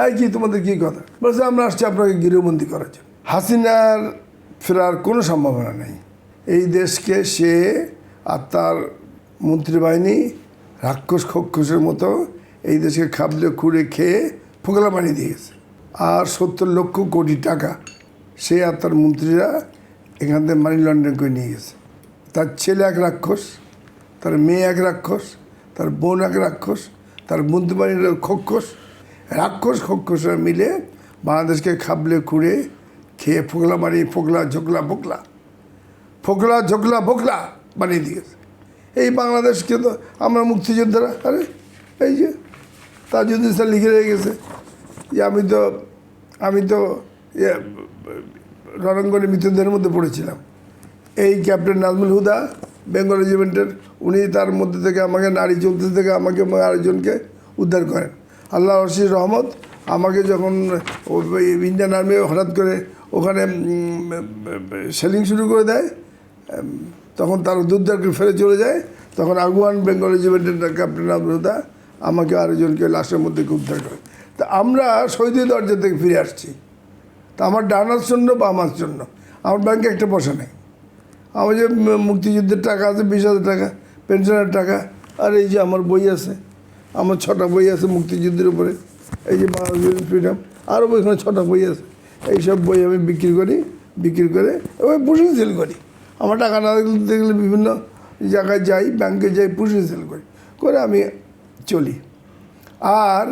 হ্যাঁ কি তোমাদের কি কথা? বলছে, আমরা আসছি আপনাকে গৃহবন্দী করার জন্য। হাসিনার ফেরার কোনো সম্ভাবনা নেই। এই দেশকে সে আর তার মন্ত্রী বাহিনী রাক্ষস খক্ষসের মতো এই দেশকে খাবলে, খুঁড়ে, খেয়ে ফোকলা বানিয়ে দিয়ে গেছে। আর সত্তর লক্ষ কোটি টাকা সে আর তার মন্ত্রীরা এখান থেকে মানি লন্ডন করে নিয়ে গেছে। তার ছেলে এক রাক্ষস, তার মেয়ে এক রাক্ষস, তার বোন এক রাক্ষস, তার বন্ধু বাহিনীর খক্ষস রাক্ষস খক্ষসরা মিলে বাংলাদেশকে খাবলে খুঁড়ে খেয়ে ফোকলা বানিয়ে, ফোকলা ঝোকলা ফোকলা ফোকলা ঝোকলা ফোকলা বানিয়ে দিয়েছে। এই বাংলাদেশকে তো আমরা মুক্তিযোদ্ধারা, আরে এই যে তাজুদ্দিন স্যার লিখে রেখে গেছে যে আমি তো আমি তো রণাঙ্গনে মৃতদের মধ্যে পড়েছিলাম। এই ক্যাপ্টেন নাজমুল হুদা, বেঙ্গল রেজিমেন্টের, উনি তার মধ্যে থেকে আমাকে, নারী চলতে থেকে আমাকে আরেকজনকে উদ্ধার করেন। আল্লাহ রশিদ রহমত, আমাকে যখন ইন্ডিয়ান আর্মি হঠাৎ করে ওখানে সেলিং শুরু করে দেয় তখন তার দুর্দারকে ফেলে চলে যায়। তখন আগুয়ান বেঙ্গল রেজিমেন্টের ক্যাপ্টেন হুদা আমাকে আরেকজনকে লাশের মধ্যে উদ্ধার করে। তা আমরা শহীদের দরজা থেকে ফিরে আসছি। তা আমার ডানার জন্য বা আমার জন্য আমার ব্যাংকে একটা পয়সা নেই। আমার যে মুক্তিযুদ্ধের টাকা আছে, বিশ টাকা, পেনশনের টাকা, আর এই যে আমার বই আছে আমার ছটা বই আছে মুক্তিযুদ্ধের উপরে। এই যে বাংলাদেশ ফ্রিডম আরও এখানে ছটা বই আছে। এইসব বই আমি বিক্রি করি, বিক্রি করে ওই পুষিং সেল করি। আমার টাকা না দেখলে বিভিন্ন জায়গায় যাই ব্যাংকে যাই পুষিং সেল করি। করে আমি চলি। আর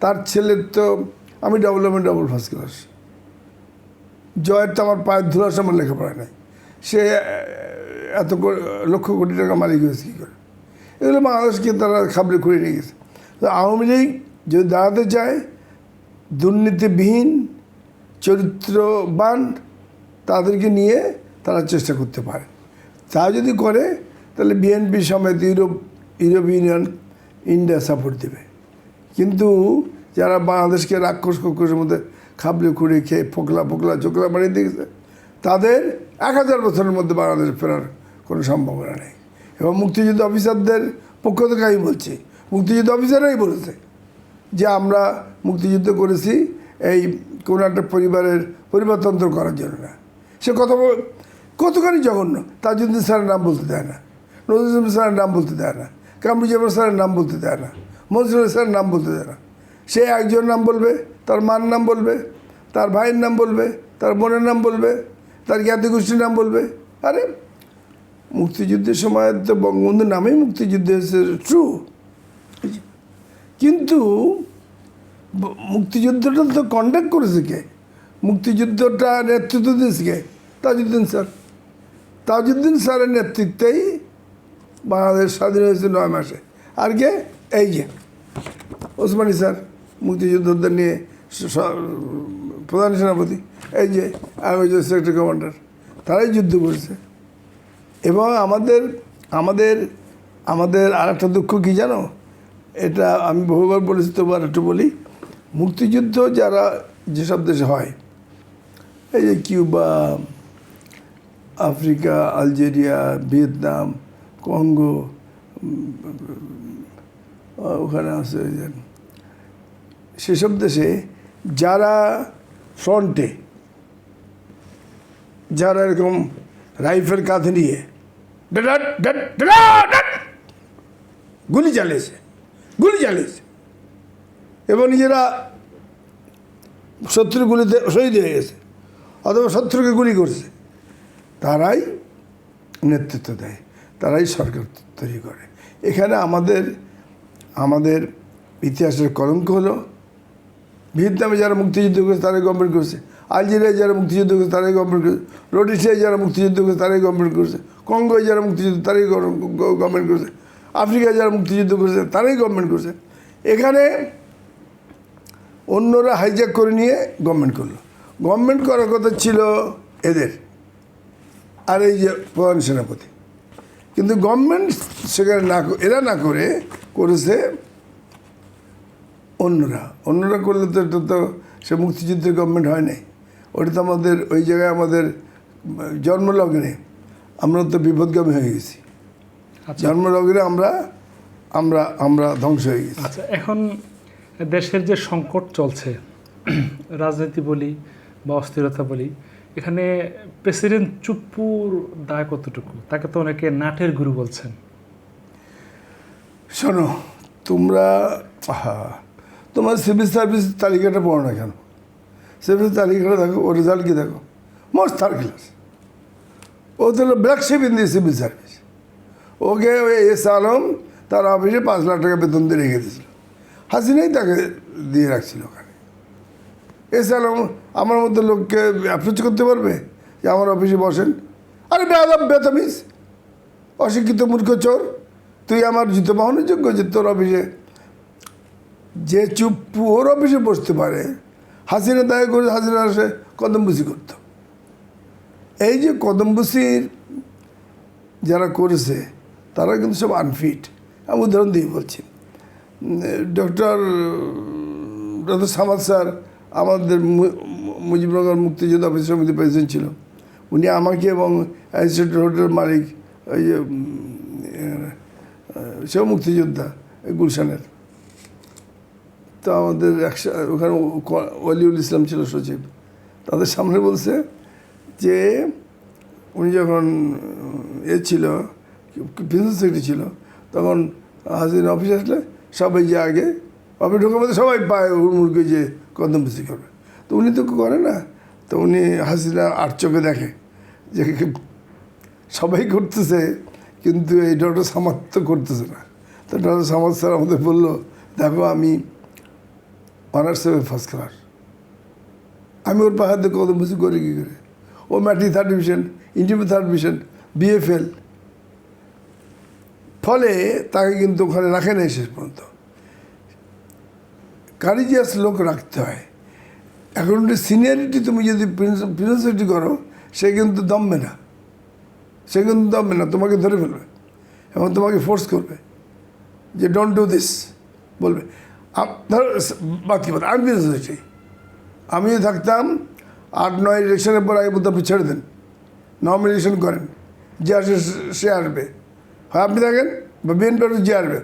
তার ছেলের তো, আমি double M double first class জয়ের তো আমার পায়ের ধুলার সময় লেখাপড়া নাই। সে এত লক্ষ কোটি টাকা মালিক হয়েছে কী করে? এগুলো বাংলাদেশকে তারা খাবলে খুঁড়ে নিয়ে গেছে। আওয়ামী লীগ যদি দাঁড়াতে চায়, দুর্নীতিবিহীন, চরিত্রবান তাদেরকে নিয়ে তারা চেষ্টা করতে পারে। তা যদি করে, তাহলে বিএনপি সমেত Europe Europe Union, India support দেবে। কিন্তু যারা বাংলাদেশকে রাক্ষস কক্ষসের মধ্যে খাবলে খুঁড়ে খেয়ে ফোকলা ফোকলা চোকলা বানিয়ে দিয়েছে, তাদের এক হাজার বছরের মধ্যে বাংলাদেশ ফেরার কোনো সম্ভাবনা নেই। এবং মুক্তিযুদ্ধ অফিসারদের পক্ষ থেকে আমি বলছি মুক্তিযুদ্ধ অফিসাররাই বলেছে যে আমরা মুক্তিযুদ্ধ করেছি, এই কোনো একটা পরিবারের পরিবারতন্ত্র করার জন্য না। সে কত কতখানি জঘন্য তাজুদ্দিন স্যারের নাম বলতে দেয় না, নজরুল স্যারের নাম বলতে দেয় না, কামরুজ্জামান স্যারের নাম বলতে দেয় না, মনসুর স্যারের নাম বলতে দেয় না। সে একজন নাম বলবে, তার মার নাম বলবে, তার ভাইয়ের নাম বলবে, তার বোনের নাম বলবে, তার জ্ঞাতি গোষ্ঠীর নাম বলবে। আরে, মুক্তিযুদ্ধের সময় তো বঙ্গবন্ধুর নামেই মুক্তিযুদ্ধ হয়েছে ট্রু কিন্তু মুক্তিযুদ্ধটা তো কন্ডাক্ট করেছে কে? মুক্তিযুদ্ধটা নেতৃত্ব দিয়েছে কে? তাজউদ্দিন স্যার। তাজউদ্দিন স্যারের নেতৃত্বেই বাংলাদেশ স্বাধীন হয়েছে নয় মাসে। আর কে? এই যে ওসমানী স্যার মুক্তিযোদ্ধাদের নিয়ে প্রধান সেনাপতি। এই যে যে সেক্টর কমান্ডার তারাই যুদ্ধ করেছে। এবং আমাদের আমাদের আমাদের আর একটা দুঃখ কী জানো? এটা আমি বহুবার বলেছি তবু একটু বলি। মুক্তিযুদ্ধ যারা যেসব দেশে হয়, এই যে Cuba, Africa, Algeria, Vietnam, Congo ওখানে আছে সেসব দেশে যারা ফ্রন্টে, যারা এরকম রাইফেল কাঁধে নিয়ে গুলি চালিয়েছে। গুলি চালিয়েছে। এবং নিজেরা শত্রু গুলিতে শহীদ হয়ে গেছে, অথবা শত্রুকে গুলি করছে। তারাই নেতৃত্ব দেয়, তারাই সরকার তৈরি করে। এখানে আমাদের আমাদের ইতিহাসের কলঙ্ক হলো, ভিয়েতনামে যারা মুক্তিযুদ্ধ করেছে তারাই গভর্নমেন্ট করছে, আলজেরিয়ায় যারা মুক্তিযুদ্ধ করেছে তারাই গভর্নমেন্ট করেছে, রোডিশিয়ায় যারা মুক্তিযুদ্ধ করেছে তারাই গভর্নমেন্ট করেছে, কঙ্গোয় যারা মুক্তিযুদ্ধ তারাই গভর্নমেন্ট করেছে। আফ্রিকায় যারা মুক্তিযুদ্ধ করেছে, তারাই গভর্নমেন্ট করেছে। এখানে অন্যরা হাইজ্যাক করে নিয়ে গভর্নমেন্ট করল। গভর্নমেন্ট করার কথা ছিল এদের, আর এই যে প্রধান সেনাপতি। কিন্তু গভর্নমেন্ট সেখানে না এরা না করে করেছে অন্যরা। অন্যরা করলে তো এটা তো, সে মুক্তিযুদ্ধের গভর্নমেন্ট হয় নাই। ওটা তো আমাদের, ওই জায়গায় আমাদের জন্মলগ্নে। আমরা তো বিপদগামী হয়ে গেছি। আচ্ছা। জন্মলগ্নে আমরা আমরা আমরা ধ্বংস হয়ে গেছি। আচ্ছা এখন দেশের যে সংকট চলছে রাজনীতি বলি বা অস্থিরতা বলি এখানে প্রেসিডেন্ট চুপ্পুর দায় কতটুকু? তাকে তো অনেকে নাটের গুরু বলছেন। শোনো তোমরা আহা, তোমার সিভিল সার্ভিস তালিকাটা পড়ো না কেন? সিভিল তালিকাটা দেখো ও রেজাল্ট কি দেখো? মোস্ট থার্ড ক্লাস ও তো black sheep in the civil service ওকে ওই এস আলম, তার অফিসে পাঁচ লাখ টাকা বেতন দিয়ে রেখে দিয়েছিল। হাসিনাই তাকে দিয়ে রাখছিল ওখানে। এস আলম, আমার মতো লোককে অ্যাপ্রোচ করতে পারবে? যে আমার অফিসে বসেন। আরে বেদম বেতমিস অশিক্ষিত মূর্খ চোর। তুই আমার জুতো বাহনের যোগ্য যে তোর অফিসে যে চুপ ওর অফিসে বসতে পারে। হাসিনা দায় করে হাসিনা সে কদমবুসি করতো। এই যে কদমবুসির যারা করেছে তারা কিন্তু সব আনফিট আমি উদাহরণ দিয়ে বলছি। ডক্টর ডক্টর সামাদ স্যার আমাদের মুজিবনগর মুক্তিযোদ্ধা অফিস সমিতি প্রেসিডেন্ট ছিল। উনি আমাকে এবং অ্যাসিস্ট্যান্ট হোটেল মালিক, ওই যে সেও মুক্তিযোদ্ধা গুলশানের। তো আমাদের একসা ওখানে ওয়ালিউল ইসলাম ছিল সচিব। তাদের সামনে বলছে যে, উনি যখন, এ ছিল প্রিন্সিপাল সেক্রেটারি ছিল, তখন হাসিন অফিস আসলে সবাই যে আগে অফিস ঢোকার মধ্যে সবাই পায় হুড়মুড়কে যে কদম বেশি করবে। তো উনি তো করে না, তো উনি হাসিনা আট চোখে দেখে যে সবাই করতেছে, কিন্তু এই ডক্টর সামাদ তো করতেছে না। তো ডক্টর সামাদ স্যার আমাদের বলল, দেখো, আমি অনার্স ফার্স্ট ক্লাস আমি ওর পাহাড় দিয়ে কত বসে করি কী করে? ও matric third division interview third division BFL ফলে তাকে কিন্তু ওখানে রাখে নাই শেষ পর্যন্ত। কারিজিয়াস লোক রাখতে হয়। এখন সিনিয়রিটি তুমি যদি প্রিন্সিপালিটি করো, সে কিন্তু দমবে না। সে কিন্তু দমবে না, তোমাকে ধরে ফেলবে এবং তোমাকে ফোর্স করবে যে ডোন্ট ডু দিস বলবে। ধরো বাদ কি বাদ আমি প্রিন্সিপালিটি আমিও থাকতাম, আট, নয় ইলেকশনের পর আগে বলতে আপনি ছেড়ে দেন। নমিনেশন করেন। যে আসে, সে আসবে। হয়, আপনি থাকেন বা বিএনপি যে আসবে,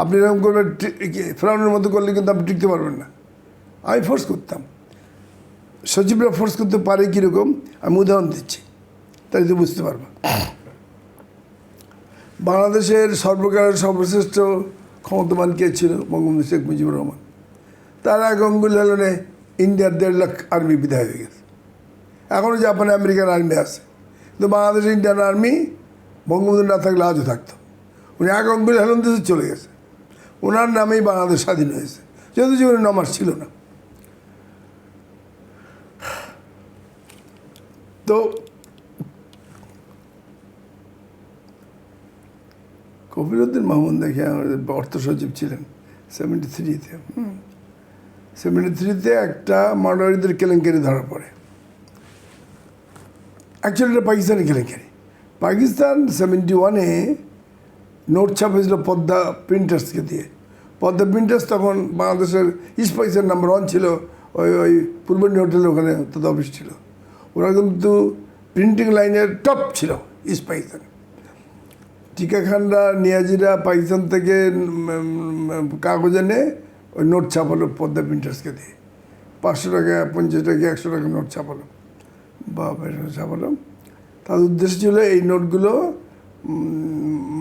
আপনি এরকম করবেন ফেরাউনের মতো করলে কিন্তু আপনি টিকতে পারবেন না। আমি ফোর্স করতাম। সচিবরা ফোর্স করতে পারে কীরকম, আমি উদাহরণ দিচ্ছি তাই তো বুঝতে পারব। বাংলাদেশের সর্বকালের সর্বশ্রেষ্ঠ ক্ষমতাবান কে ছিল? বঙ্গবন্ধু শেখ মুজিবুর রহমান। তার আগে অঙ্গুল হেলনে ইন্ডিয়ার দেড় লাখ আর্মি বিদায় হয়ে গেছে। এখনও জাপানে আমেরিকান আর্মি আছে। কিন্তু বাংলাদেশ ইন্ডিয়ান আর্মি বঙ্গবন্ধু না থাকলে আজও থাকতো। উনি এক অঙ্গুল হেলন দেশে চলে গেছে। ওনার নামেই বাংলাদেশ স্বাধীন হয়েছে। যেহেতু জীবনে নমাস ছিল না। তো কবিরুদ্দিন মাহমুদ দেখে আমাদের অর্থ সচিব ছিলেন সেভেন্টি থ্রিতে হুম। সেভেন্টি থ্রিতে একটা মার্ডারিদের কেলেঙ্কারি ধরা পড়ে। অ্যাকচুয়ালি এটা পাকিস্তানি কেলেঙ্কারি। পাকিস্তান সেভেন্টি ওয়ানে নোট ছাপেছিল পদ্মা প্রিন্টার্সকে দিয়ে। পদ্মা প্রিন্টার্স তখন বাংলাদেশের স্পাইসের নাম্বার ওয়ান ছিল, ওই ওই পূর্বাঞ্চল হোটেলের ওখানে তাদের অফিস ছিল। ওরা কিন্তু প্রিন্টিং লাইনের টপ ছিল স্পাইসের খানরা, নিয়াজিরা পাকিস্তান থেকে কাগজ এনে ওই নোট ছাপালো পদ্মা প্রিন্টার্সকে দিয়ে। পাঁচশো টাকা, পঞ্চাশ টাকা, একশো টাকা নোট ছাপালো। বা ছাপালো। তার উদ্দেশ্য ছিল এই নোটগুলো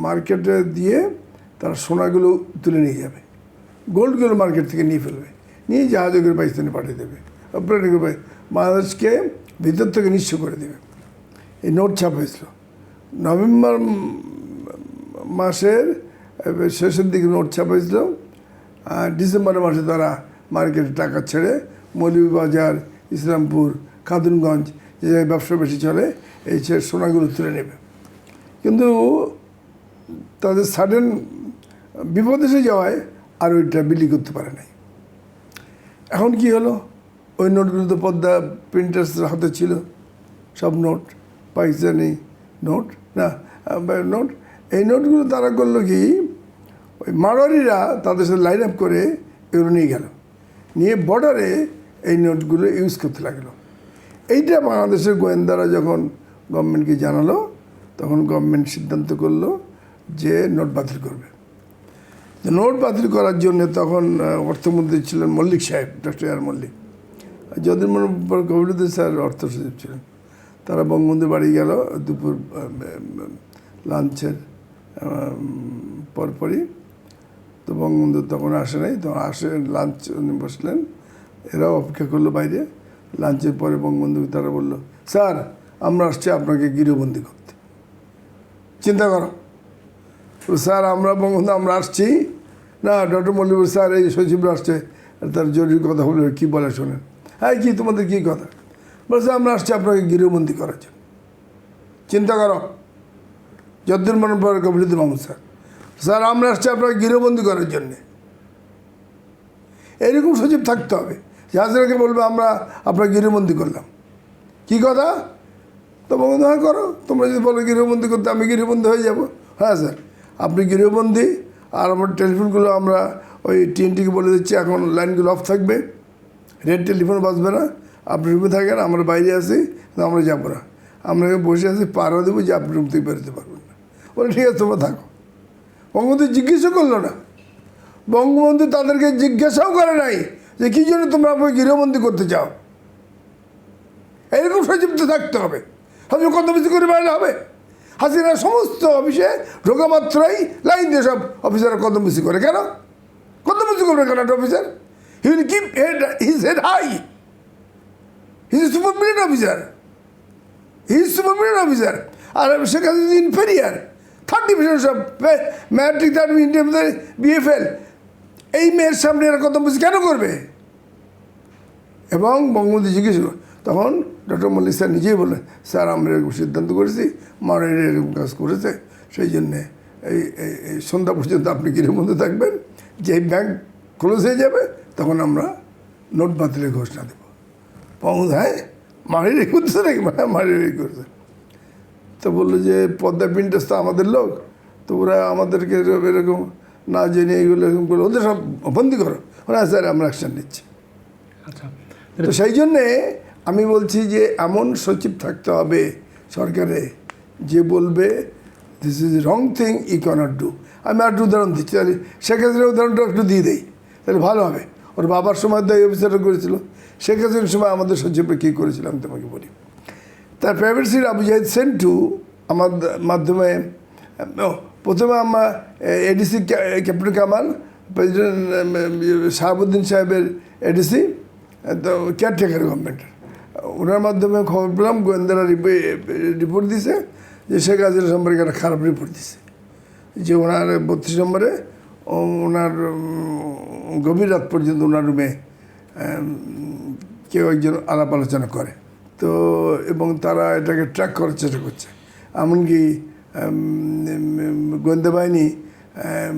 মার্কেটে দিয়ে তার সোনাগুলো তুলে নিয়ে যাবে। গোল্ডগুলো মার্কেট থেকে নিয়ে ফেলবে। নিয়ে জাহাজে করে পাকিস্তানে পাঠিয়ে দেবে। প্লেনে করে বাংলাদেশকে ভিতর থেকে নিঃস্ব করে দেবে। এই নোট ছাপ হয়েছিল। নভেম্বর মাসের শেষের দিকে নোট ছাপ হয়েছিল। ডিসেম্বর মাসে তারা মার্কেটে টাকা ছেড়ে মৌলভীবাজার, ইসলামপুর, খাতুনগঞ্জ যে ব্যবসা বেশি চলে, এই সে সোনাগুলো তুলে নেবে। কিন্তু তাদের সাডেন বিপদ এসে যাওয়ায় আর ওইটা বিলি করতে পারে নাই। এখন কি হলো? ওই নোটগুলো তো পদ্মা প্রিন্টার্সের হাতে ছিল। সব নোট, পাকিস্তানি নোট, না নোট। এই নোটগুলো তারা করল কি? ওই মারোয়ারিরা তাদের সাথে লাইন আপ করে এগুলো নিয়ে গেল। নিয়ে বর্ডারে এই নোটগুলো ইউজ করতে লাগল। এইটা বাংলাদেশের গোয়েন্দারা যখন গভর্নমেন্টকে জানালো, তখন গভর্নমেন্ট সিদ্ধান্ত করল যে নোট বাতিল করবে। নোট বাতিল করার জন্য তখন অর্থমন্ত্রী ছিলেন মল্লিক সাহেব, ডক্টর আর মল্লিক। যদিন মনে কবিরুদ্দিন স্যার অর্থ সচিব ছিলেন। তারা বঙ্গবন্ধু বাড়ি গেল, দুপুর লাঞ্চের পরপরই। তো বঙ্গবন্ধু তখন আসে নাই তখন আসে, লাঞ্চ বসলেন। এরাও অপেক্ষা করল বাইরে। লাঞ্চের পরে বঙ্গবন্ধু তারা বলল, স্যার, আমরা আসছি আপনাকে গৃহবন্দী করতে। চিন্তা করো। স্যার, আমরা বঙ্গবন্ধু, আমরা আসছি। না, ডক্টর মল্লিক স্যার, এই সচিবরা আসছে, তার জরুরি কথা বলে কী বলে শোনেন? হ্যাঁ কী, তোমাদের কী কথা? বলছে আমরা আসছি আপনাকে গৃহবন্দী করার জন্য। চিন্তা করো। যদ্দুর মনে পড়ে কবিরুদ্দিন মাহমুদ স্যার। স্যার, আমরা আসছি আপনাকে গৃহবন্দী করার জন্যে। এরকম সচিব থাকতে হবে। হাজিরাকে বলবে, আমরা আপনার গৃহবন্দী করলাম। কি কথা? তো বন্ধু হ্যাঁ করো। তোমরা যদি বলো গৃহবন্দী করতে, আমি গৃহবন্দী হয়ে যাব। হ্যাঁ স্যার। আপনি গৃহবন্দী, আর আমার টেলিফোনগুলো আমরা ওই টিএনটিকে বলে দিচ্ছি, এখন লাইনগুলো অফ থাকবে। রেড টেলিফোন বাজবে না। আপনি রুমে থাকেন, আমরা বাইরে আসি আমরা যাব না। আমরা বসে আছি, পাড়া দেবো, যে আপনি রুম থেকে বেরোতে পারবেন না। বলে, ঠিক আছে, তোমরা থাকো। বঙ্গবন্ধু জিজ্ঞেসও করল না। বঙ্গবন্ধু তাদেরকে জিজ্ঞাসাও করে নাই। যে কী জন্য তোমরা আমাকে গৃহবন্দী করতে চাও? এরকম সচিব তো থাকতে হবে। আপনি কত বেশি করে বাইরে হবে? হাসিনা সমস্ত অফিসে ঢোকা মাত্রই লাইন দিয়ে সব অফিসাররা কদম বেশি করে? কেন? কদম বেশি করবে কেন একটা officer? He will keep head his head high his supereminent officer his supereminent officer R Sheikh Hasina inferior third division সব ম্যাট্রিক থার্ড ইন্টার বিএফএল এই মেয়ের সামনে এরা কত বেশি কেন করবে? এবং বঙ্গবন্ধু জিজ্ঞেস তখন ডক্টর মল্লিক স্যার নিজেই বললেন, স্যার, আমরা এরকম সিদ্ধান্ত করেছি মারের এরকম কাজ করেছে, সেই জন্যে এই, এই- সন্ধ্যা পর্যন্ত আপনি গৃহবন্ধু থাকবেন? যে ব্যাংক ক্লোজ হয়ে যাবে, তখন আমরা নোট বাতিলের ঘোষণা দেবো। বঙ্গবন্ধু হ্যাঁ মারের করতেছে নাকি? হ্যাঁ মারের করছে। তো বলল যে, পদ্মা প্রিন্টার্স তো আমাদের লোক, তো ওরা আমাদেরকে এরকম- না জেনে এগুলো এরকম করে, ওদের সব বন্দি করো। হ্যাঁ স্যার, আমরা অ্যাকশন নিচ্ছি। আচ্ছা তো সেই জন্যে আমি বলছি যে এমন সচিব থাকতে হবে সরকারে যে বলবে this is wrong thing he cannot do আমি আর একটু উদাহরণ দিচ্ছি তাহলে সেক্ষেত্রে উদাহরণটা একটু দিয়ে দেই তাহলে ভালো হবে। ওর বাবার সময় তো এই অফিসারটা করেছিল হাসিনার সময় আমাদের সচিবরা কী করেছিল আমি তোমাকে বলি। তার প্রাইভেট সিট আবু জাহিদ সেন্টু আমার মাধ্যমে প্রথমে আমার ADC captain Kamal president Shahabuddin সাহেবের এডিসি তো কেয়ারটেকার গভর্নমেন্টের ওনার মাধ্যমে খবর পেলাম, গোয়েন্দারা রিপোর্ট দিছে যে শেখ হাসিনা সম্পর্কে একটা খারাপ রিপোর্ট দিছে। যে ওনার বত্রিশ নম্বরে ওনার গভীর রাত পর্যন্ত ওনার রুমে কেউ একজন আলাপ আলোচনা করে। তো, এবং তারা এটাকে ট্র্যাক করার চেষ্টা করছে। এমনকি গোয়েন্দা বাহিনী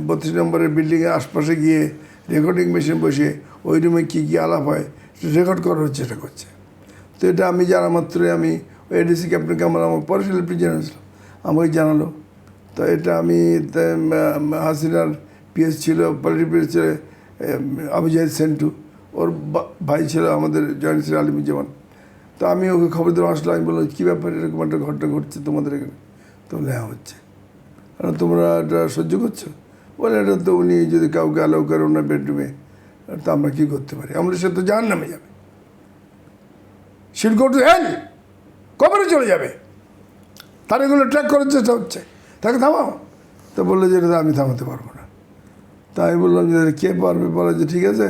বত্রিশ নম্বরের বিল্ডিংয়ের আশপাশে গিয়ে রেকর্ডিং মেশিন বসে ওই রুমে কী কী আলাপ হয় রেকর্ড করার চেষ্টা করছে। তো এটা আমি জানা মাত্রই আমি ওই এডিসি ক্যাপ্টেন কামাল আমার পরে সেলিব্রিটি জানিয়েছিলাম আমাকে জানালো। তো এটা আমি হাসিনার পিএস ছিল পলিটি পিএস ছিল আবু জাহিদ সেন্টু। ওর ভাই ছিল আমাদের জয়েন্ট ছিল আলিমুজ্জামান তো আমি ওকে খবর দেওয়া আসলাম আমি বললাম, কী ব্যাপার? এরকম একটা ঘটনা ঘটছে তোমাদের এখানে? তো হ্যাঁ হচ্ছে। তোমরা এটা সহ্য করছ? বলে, এটা তো উনি যদি কাউকে অ্যালাউ করে, ওনার বেডরুমে তো আমরা কী করতে পারি? আমরা সে তো জাহান নামে যাবে। শিল টু হেল কবরে চলে যাবে। তার এগুলো ট্র্যাক করার চেষ্টা হচ্ছে। তাকে থামাও। তো বলল যে এটা আমি থামাতে পারব না। তাই আমি বললাম যে কে পারবে? বলে যে ঠিক আছে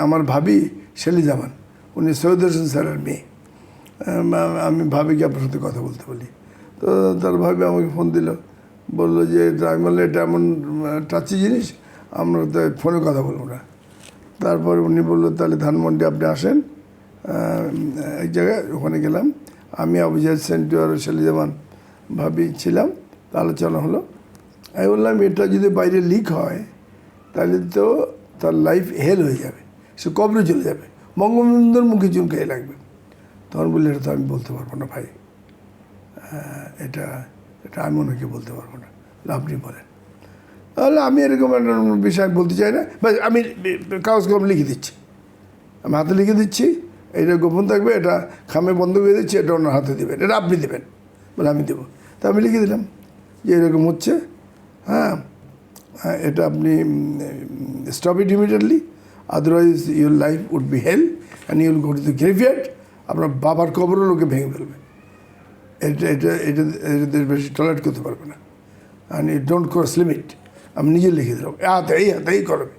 আমার ভাবি শেলি জামান উনি সৈয়দ হোসেন স্যারের মেয়ে। আম, ভাবিকে আপনার সাথে কথা বলতে বলি। তো তার ভাবি আমাকে ফোন দিল। বলল যে আমি বললে এটা এমন টাচি জিনিস। আমরা তো ফোনে কথা বলব না। তারপর উনি বলল, তাহলে ধানমন্ডি আপনি আসেন। এক জায়গায় ওখানে গেলাম। আমি আবু জাহেদ সেন্টু আর শালিজামান ভাবি ছিলাম, আলোচনা হলো। আমি বললাম, এটা যদি বাইরে লিক হয়, তাহলে তো তার লাইফ হেল হয়ে যাবে। সে কবরে চলে যাবে। বঙ্গবন্ধুর মুখে চুলকাই লাগবে। তখন বললে, এটা তো আমি বলতে পারব না ভাই। এটা এটা আমি ওনাকে বলতে পারব না। আপনি বলেন। তাহলে আমি এরকম একটা বিষয় বলতে চাই না। বাস আমি কাগজ কলম লিখে দিচ্ছি। আমি হাতে লিখে দিচ্ছি এটা গোপন থাকবে এটা খামে বন্ধ করে দিচ্ছি এটা ওনার হাতে দেবেন এটা আপনি দেবেন। বলে আমি দেবো। তা আমি লিখে দিলাম যে এরকম হচ্ছে। হ্যাঁ হ্যাঁ, এটা আপনি stop it immediately otherwise your life would be hell and you'll go to the graveyard আপনার বাবার কবরও লোকে ভেঙে ফেলবে। এটা এটা এটা এটা বেশি টলারেট করতে পারবে না। And it don't cross limit আমি নিজে লিখে দিলাম। হাতে এই হাতে এই করবে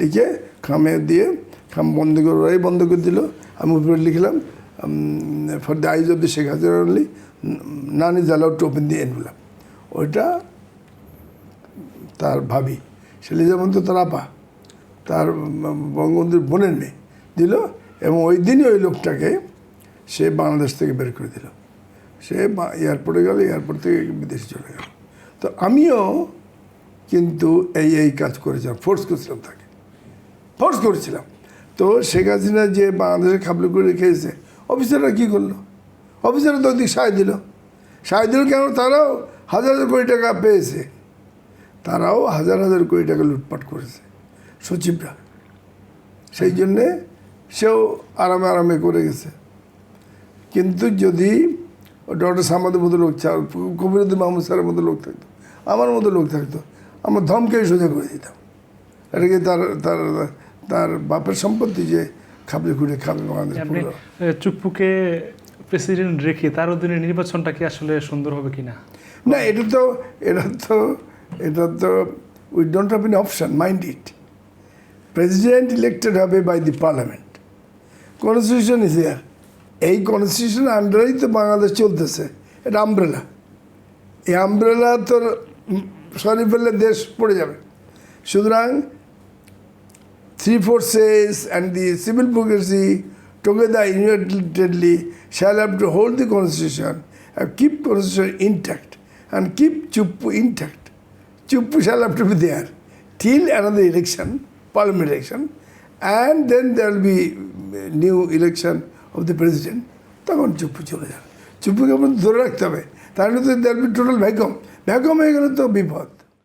লিখে খামে দিয়ে খাম বন্ধ করে, ওরাই বন্ধ করে দিল। আমি উপরে লিখলাম for the eyes of the Sheikh Hasina only none is allowed to open the envelope ওইটা তার ভাবি। শেলিজা তো তার আপা, তার বঙ্গবন্ধুর বোনের মেয়ে দিল এবং ওই দিনই ওই লোকটাকে সে বাংলাদেশ থেকে বের করে দিল। সে এয়ারপোর্টে গেল, এয়ারপোর্ট থেকে বিদেশে চলে গেল। তো আমিও কিন্তু এই এই কাজ করেছিলাম। ফোর্স করেছিলাম তাকে। ফোর্স করেছিলাম। তো শেখ হাসিনা যে বাংলাদেশে খাবলে করে রেখেছে অফিসাররা কী করল? অফিসাররা তো ওদিক সায় দিল। সায় দিল কেন? তারাও হাজার হাজার কোটি টাকা পেয়েছে। তারাও হাজার হাজার কোটি টাকা লুটপাট করেছে, সচিবরা। সেই জন্যে সেও আরামে আরামে করে গেছে। কিন্তু যদি ডক্টর সামাদের মতো লোক কবিরুদ্দিন মাহমুদ স্যারের মতো লোক থাকতো, আমার মতো লোক থাকতো আমরা ধমকে সোজা করে দিতাম। এটা কি তার তার তার বাপের সম্পত্তি যে খাবলে খুঁড়ে খাবে বাংলাদেশ চুপ্পুকে প্রেসিডেন্ট রেখে তার অধীনে নির্বাচনটা কি আসলে সুন্দর হবে কিনা? না এটা তো এটা তো এটা তো we don't have an option mind it president elected হবে by the parliament constitution is year এই কনস্টিটিউশন আন্ডারেই তো বাংলাদেশ চলতেছে। এটা আমব্রেলা এই আমব্রেলা তোর সরিয়ে ফেললে দেশ পড়ে যাবে। সুতরাং three forces and the civil progressive together unitedly shall have to hold the constitution and keep constitution intact and keep Chuppu intact Chuppu shall have to be there till another election parliament election and then there be new election of the president তখন চুপ্পু চলে যাবে। চুপ্পুকে ধরে রাখতে হবে। তাহলে তো there be total vacuum হয়ে গেলে তো বিপদ